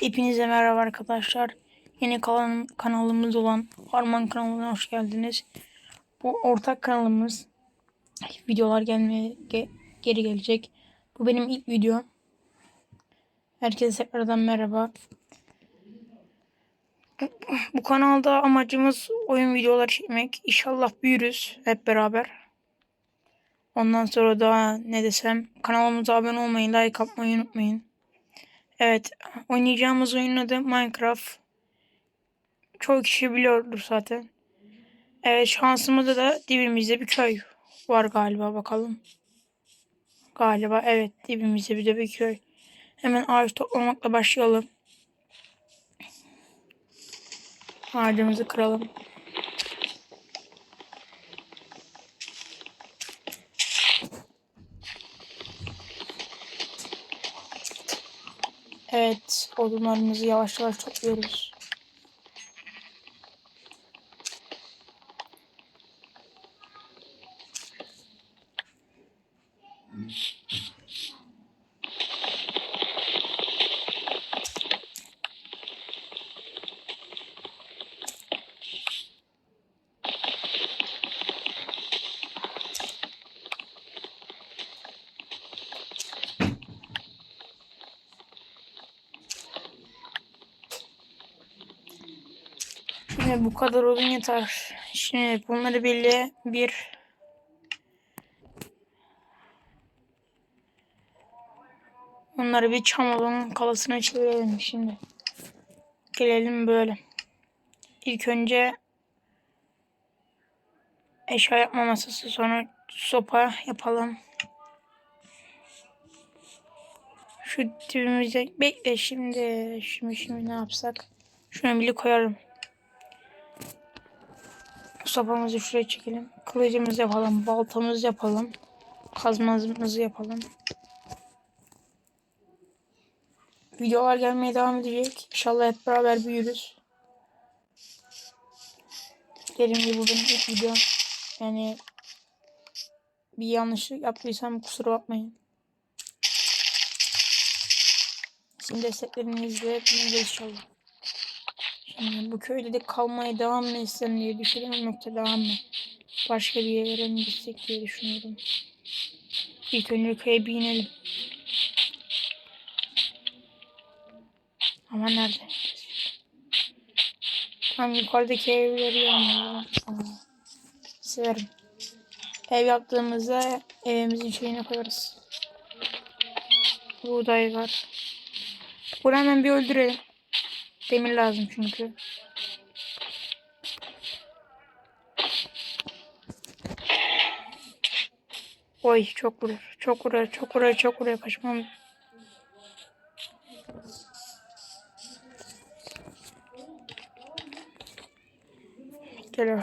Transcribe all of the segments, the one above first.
Hepinize merhaba arkadaşlar. Yeni kalan, kanalımız olan Harman kanalına hoş geldiniz. Bu ortak kanalımız. Videolar gelmeye ge- geri gelecek. Bu benim ilk videom. Herkese tekrardan merhaba. Bu, kanalda amacımız oyun videoları çekmek. İnşallah büyürüz hep beraber. Ondan sonra da ne desem kanalımıza abone olmayı, like atmayı unutmayın. Evet, oynayacağımız oyunun adı Minecraft. Çoğu kişi biliyordur zaten. Evet, şansımızda da dibimizde bir köy var galiba bakalım. Galiba evet dibimizde bir de bir köy. Hemen ağaç toplamakla başlayalım. Ağacımızı kıralım. Evet, odunlarımızı yavaş yavaş topluyoruz. Bu kadar odun yeter. Şimdi bunları belli bir Onları bir çam odun kalasına çevirelim şimdi. Gelelim böyle. İlk önce eşya yapma masası sonra sopa yapalım. Şu dibimize bekle şimdi. Şimdi şimdi ne yapsak? Şunu bir koyarım. Sopamızı şuraya çekelim. Kılıcımızı yapalım. Baltamızı yapalım. Kazmamızı yapalım. Videolar gelmeye devam edecek. İnşallah hep beraber büyürüz. Dediğim gibi bu benim ilk videom. Yani bir yanlışlık yaptıysam kusura bakmayın. Sizin desteklerinizle büyüyeceğiz inşallah. Şimdi bu köyde de kalmaya devam mı etsem diye düşünüyorum devam mı? Başka bir yere mi gitsek diye düşünüyorum. İlk önce köye bir inelim. Ama nerede? Tam yukarıdaki evleri yanıyorum. Severim. Ev yaptığımızda evimizin şeyine koyarız. Buğday var. Bunu hemen bir öldürelim. Demir lazım çünkü. Oy çok vurur. Çok vurur. Çok vurur. Çok vurur. Kaçmam. Gel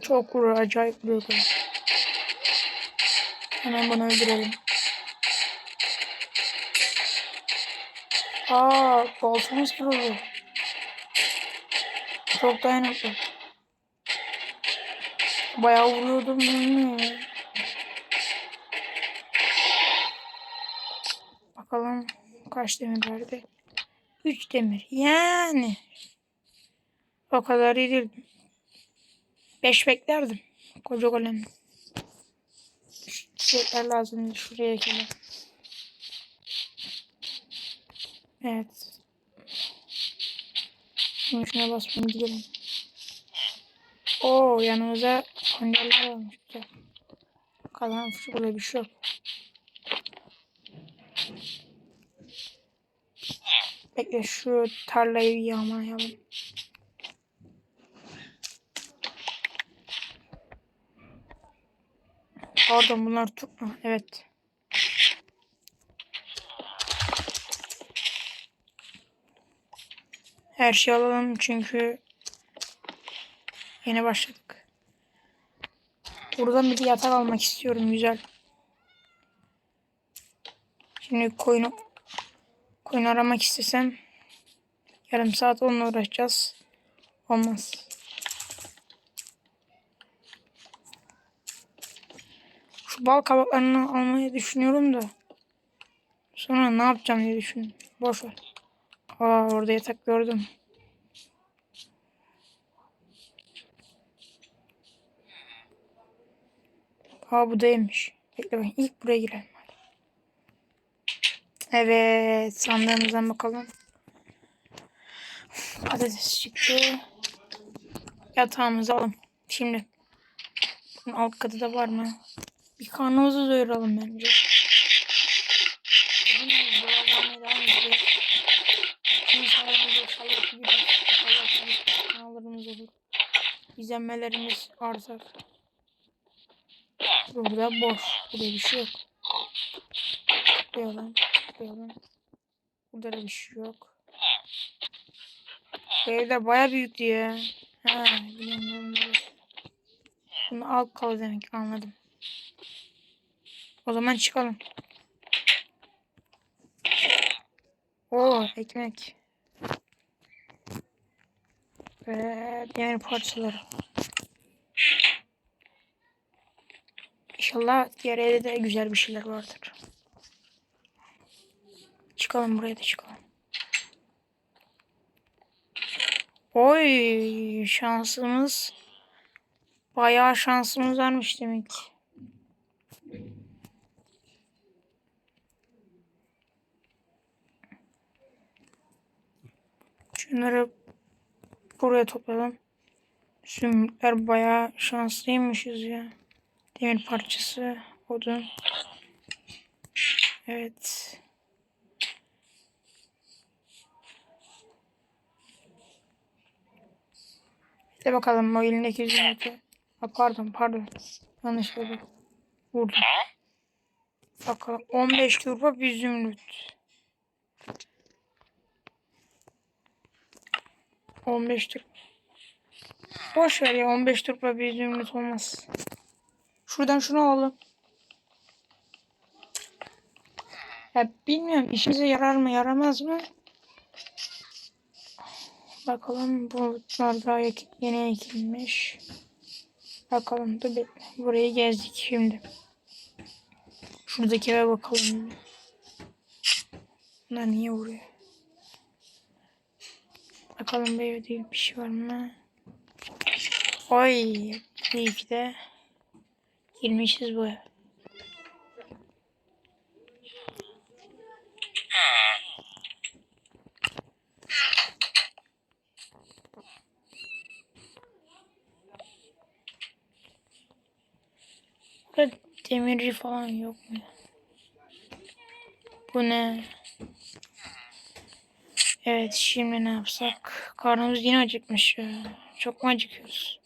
Çok vurur. Acayip vuruyor. Hemen bunu öldürelim. Aa, baltamız kırıldı. Çok dayanıklı. Bayağı vuruyordum mi? Bakalım kaç demir verdi. 3 demir. Yani. O kadar iyi değil. 5 beklerdim. Koca golem. Şeyler lazım. Şuraya ekelim. Evet. Şimdi şuna basmam gidelim. Oo yanımıza konderler almış. Güzel. Kalan böyle bir şey yok. Bekle şu tarlayı yağmalayalım. Pardon bunlar tutma. Evet. Her şeyi alalım çünkü yeni başladık. Buradan bir yatak almak istiyorum güzel. Şimdi koyunu koyun aramak istesem yarım saat onunla uğraşacağız. Olmaz. Şu bal kabaklarını almayı düşünüyorum da sonra ne yapacağım diye düşündüm. Boş ver. Aa orada yatak gördüm. Aa bu değilmiş. Bekle bakayım. İlk buraya girelim. hadi. Evet sandığımızdan bakalım. Patates çıktı. Yatağımızı alalım. Şimdi. Bunun alt katı da var mı? Bir karnımızı doyuralım bence. Bugün doyurmaya devam edeceğiz. İnşallah inşallah büyürüz. İnşallah büyük kanallarımız olur. İzlenmelerimiz artar. Burada boş. Burada bir şey yok. Tıklayalım. Tıklayalım. Burada da bir şey yok. Bu evler baya büyük diye. Ha, biliyorum. Bunu alt kalı demek anladım. O zaman çıkalım. Oo ekmek. Ve demir parçaları. İnşallah diğer evde de güzel bir şeyler vardır. Çıkalım buraya da çıkalım. Oy şansımız bayağı şansımız varmış demek. ki. Şunları buraya toplayalım. Zümrütler bayağı şanslıymışız ya. Demir parçası, odun. Evet. De bakalım o elindeki zümrütü. Ha, pardon pardon. Yanlış oldu. Vurdum. Bakalım 15 turba bir zümrüt. 15 tur. Boş ver ya 15 turba bir zümrüt olmaz. Şuradan şunu alalım. Ya bilmiyorum işimize yarar mı yaramaz mı? Bakalım bunlar daha yeni ekilmiş. Bakalım dur bekle. Burayı gezdik şimdi. Şuradaki bakalım. Bunlar niye vuruyor? Bakalım bir değil bir şey var mı? Oy iyi ki de girmişiz bu eve. Burada falan yok mu? Bu ne? Evet şimdi ne yapsak? Karnımız yine acıkmış. Çok mu acıkıyoruz?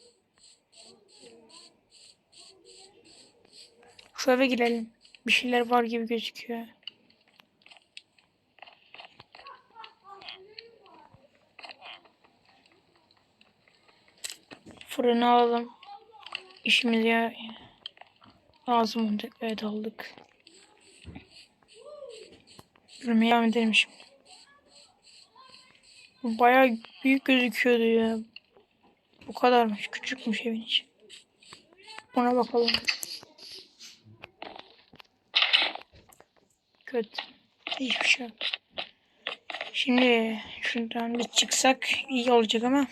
Şu eve girelim. Bir şeyler var gibi gözüküyor. Fırını alalım. İşimize lazım olacak. Evet aldık. Yürümeye devam edelim şimdi. Bu Bayağı büyük gözüküyordu ya. Bu kadarmış. Küçükmüş evin içi. Ona bakalım. Kötü. Hiçbir şey yok. Şimdi şuradan bir çıksak iyi olacak ama.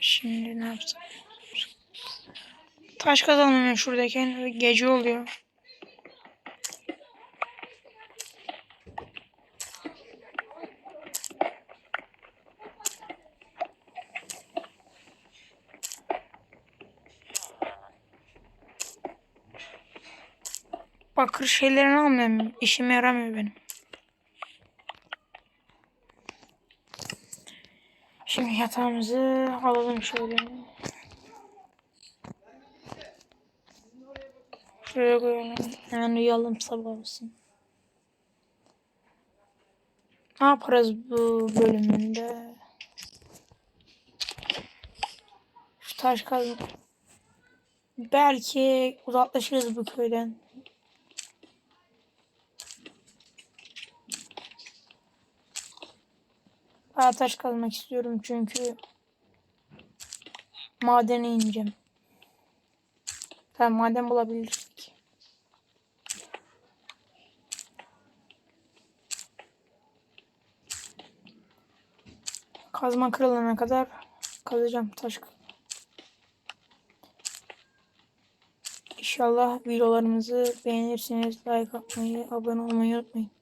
Şimdi ne yapsak? Taş hemen şuradayken gece oluyor. Bakır şeylerini almıyorum. İşime yaramıyor benim. Şimdi yatağımızı alalım şöyle. Şuraya koyalım. Hemen uyuyalım sabah olsun. Ne yaparız bu bölümünde? Şu taş kazma. Belki uzaklaşırız bu köyden. Aa, taş kazmak istiyorum çünkü madene ineceğim. Tamam maden bulabilirsek. Kazma kırılana kadar kazacağım taş. İnşallah videolarımızı beğenirsiniz. Like atmayı, abone olmayı unutmayın.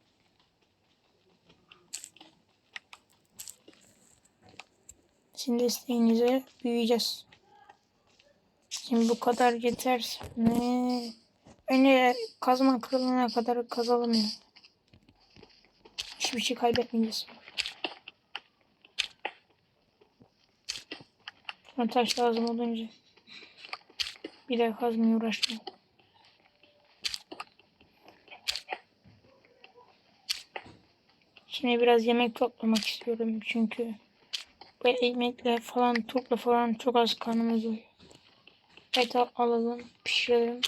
Sizin desteğinize büyüyeceğiz. Şimdi bu kadar yeter. Ne? Önce kazma kırılana kadar kazalım ya. Hiçbir şey kaybetmeyeceğiz. Bana taş lazım olunca. Bir daha kazmaya uğraşmayayım. Şimdi biraz yemek toplamak istiyorum çünkü bu ekmekle falan topla falan çok az karnımız doyuyor. Et al- alalım pişirelim.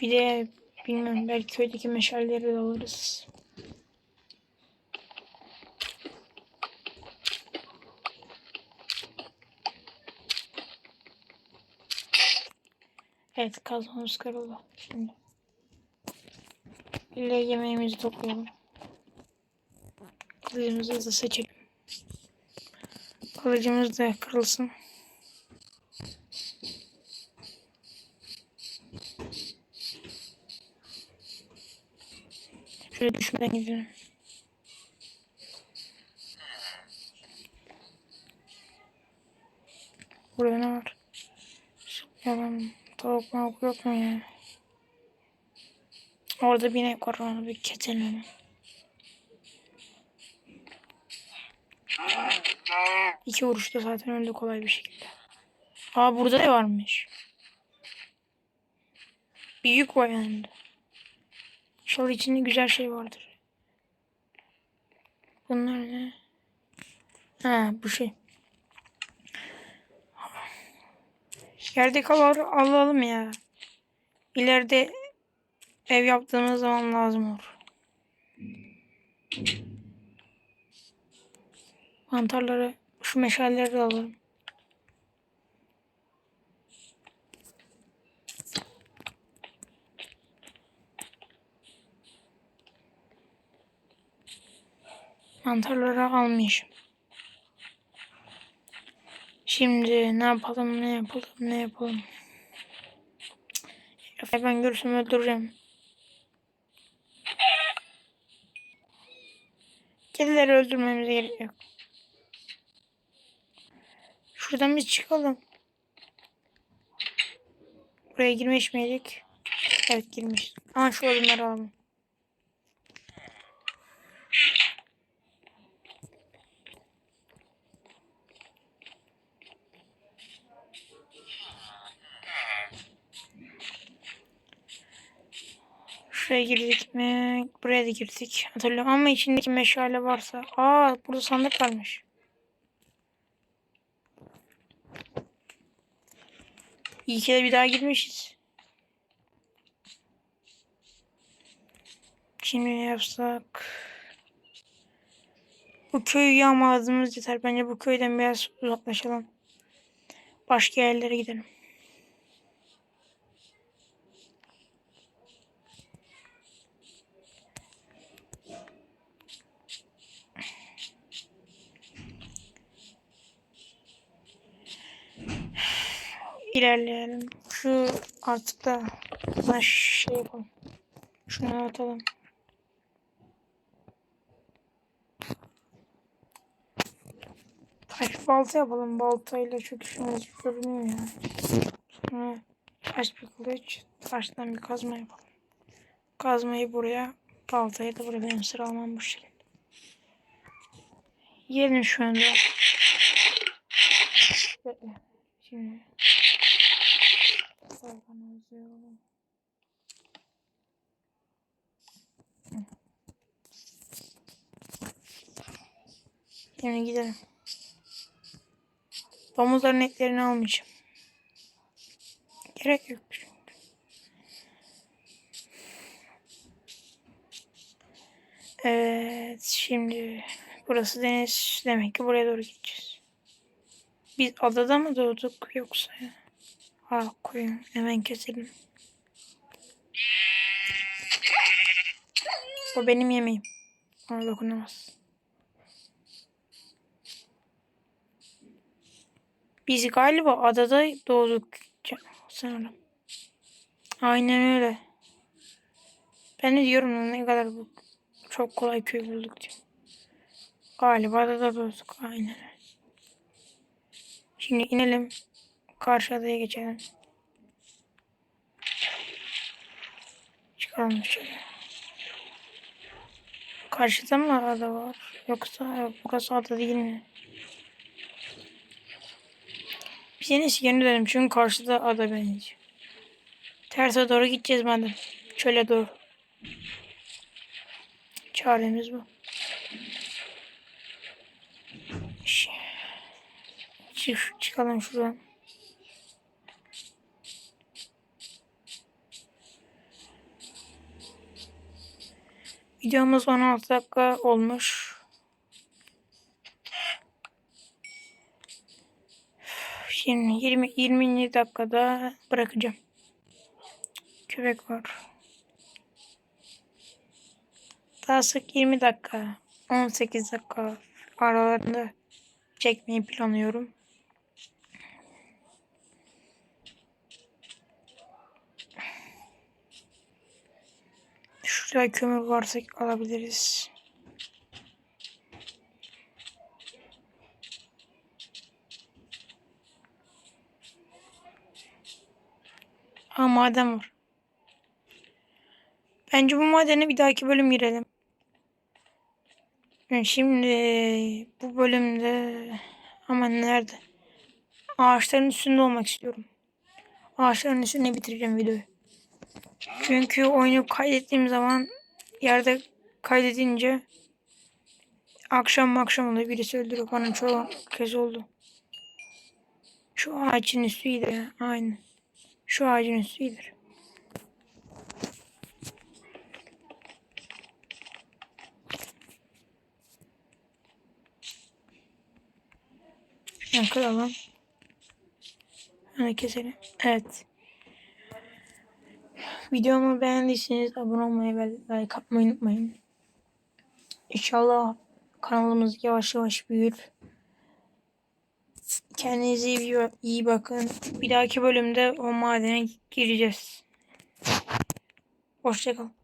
Bir de bilmiyorum belki köydeki meşaleleri de alırız. Evet kazmamız kırıldı. Şimdi. İlle yemeğimizi toplayalım. Kılıcımızı da seçelim. Kılıcımız da kırılsın. Şöyle düşmeden gidelim. Burada ne var? Yalan tavuk mavuk yok mu ya? Orada bir inek var onu bir keselim hemen. İki vuruşta zaten öldü kolay bir şekilde. Aa burada ne varmış? Bir yük var yanında. İnşallah içinde güzel şey vardır. Bunlar ne? Ha bu şey. Yerde kalar alalım ya. İleride ev yaptığımız zaman lazım olur. Mantarları, şu meşaleleri de alalım. Mantarları almayacağım. Şimdi ne yapalım ne yapalım ne yapalım. Ben görürsem öldüreceğim. Kedileri öldürmemize gerek yok. Şuradan bir çıkalım. Buraya girmiş miydik? Evet girmiş. Ama şu odunları alalım. Şuraya girdik mi? Buraya da girdik. Hatırlıyorum ama içindeki meşale varsa. Aa burada sandık varmış. İyi ki de bir daha girmişiz. Şimdi ne yapsak? Bu köyü yağmaladığımız yeter. Bence bu köyden biraz uzaklaşalım. Başka yerlere gidelim. İlerleyelim. Şu artık da buna şey yapalım. Şunu atalım. Taş balta yapalım. Baltayla çok işimiz görünüyor ya. Sonra taş bir kılıç. Taştan bir kazma yapalım. Kazmayı buraya. Baltayı da buraya benim sıralamam bu şekilde. Gelin şu anda. Bekle. Şimdi. Alalım. Şimdi gidelim. Domuzların etlerini almayacağım. Gerek yok. Evet şimdi burası deniz. Demek ki buraya doğru gideceğiz. Biz adada mı doğduk yoksa ya? Ha koyun hemen keselim. O benim yemeğim. Ona dokunamaz. Biz galiba adada doğduk sanırım. Aynen öyle. Ben de diyorum ne kadar bu çok kolay köy bulduk diye. Galiba adada doğduk. Aynen öyle. Şimdi inelim. Karşı adaya geçelim. Çıkalım şöyle. Karşıda mı ada var? Yoksa burası ada değil mi? Biz en iyisi geri dönelim çünkü karşıda ada benziyor. Terse doğru gideceğiz madem. Çöle doğru. Çaremiz bu. Çık, çıkalım şuradan. Videomuz 16 dakika olmuş. Şimdi 20 20 dakikada bırakacağım. Köpek var. Daha sık 20 dakika, 18 dakika aralarında çekmeyi planlıyorum. Şurada kömür varsa alabiliriz. Aa maden var. Bence bu madene bir dahaki bölüm girelim. Şimdi bu bölümde ama nerede? Ağaçların üstünde olmak istiyorum. Ağaçların üstünde bitireceğim videoyu. Çünkü oyunu kaydettiğim zaman yerde kaydedince akşam akşam oluyor. Birisi öldürüyor. Bana çoğu kez oldu. Şu ağacın üstü iyidir. ya, Aynen. Şu ağacın üstü iyidir. Yani kıralım. Hani keselim. Evet. Videomu beğendiyseniz abone olmayı ve like atmayı unutmayın. İnşallah kanalımız yavaş yavaş büyür. Kendinize iyi, bakın. Bir dahaki bölümde o madene gireceğiz. Hoşçakalın.